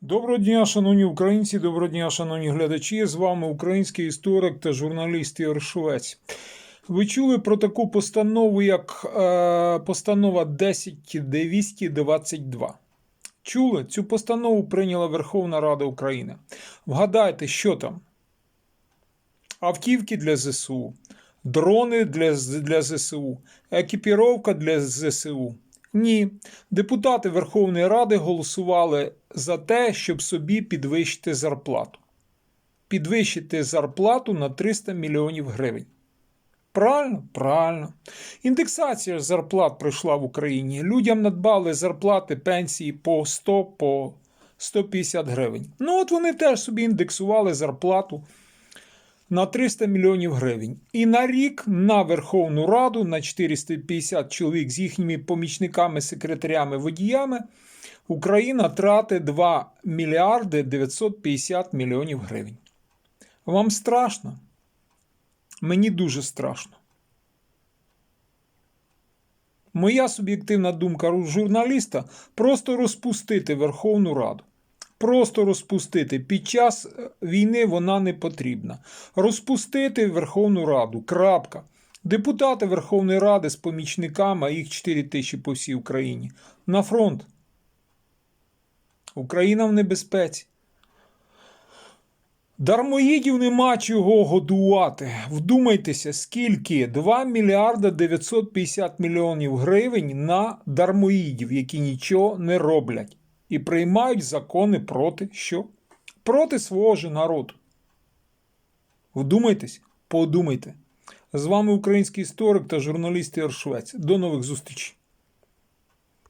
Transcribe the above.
Доброго дня, шановні українці, доброго дня, шановні глядачі. З вами український історик та журналіст Ігор Швець. Ви чули про таку постанову, як е, постанова 10222? Чули? Цю постанову прийняла Верховна Рада України. Вгадайте, що там? Автівки для ЗСУ, дрони для, для ЗСУ, екіпіровка для ЗСУ. Ні, депутати Верховної Ради голосували за те, щоб собі підвищити зарплату. Підвищити зарплату на 300 мільйонів гривень. Правильно? Правильно. Індексація зарплат пройшла в Україні. Людям надбали зарплати пенсії по 100, по 150 гривень. Ну, от вони теж собі індексували зарплату на 300 мільйонів гривень. І на рік на Верховну Раду на 450 чоловік з їхніми помічниками, секретарями, водіями Україна тратить 2 мільярди 950 мільйонів гривень. Вам страшно? Мені дуже страшно. Моя суб'єктивна думка журналіста просто розпустити Верховну Раду. Просто розпустити. Під час е, війни вона не потрібна. Розпустити Верховну Раду. Крапка. Депутати Верховної Ради з помічниками, а їх 4 тисячі по всій Україні. На фронт. Україна в небезпеці. Дармоїдів нема чого годувати. Вдумайтеся, скільки 2 мільярда 950 мільйонів гривень на дармоїдів, які нічого не роблять і приймають закони проти що? Проти свого ж народу. Вдумайтесь, подумайте. З вами український історик та журналіст Ігор. До нових зустрічей.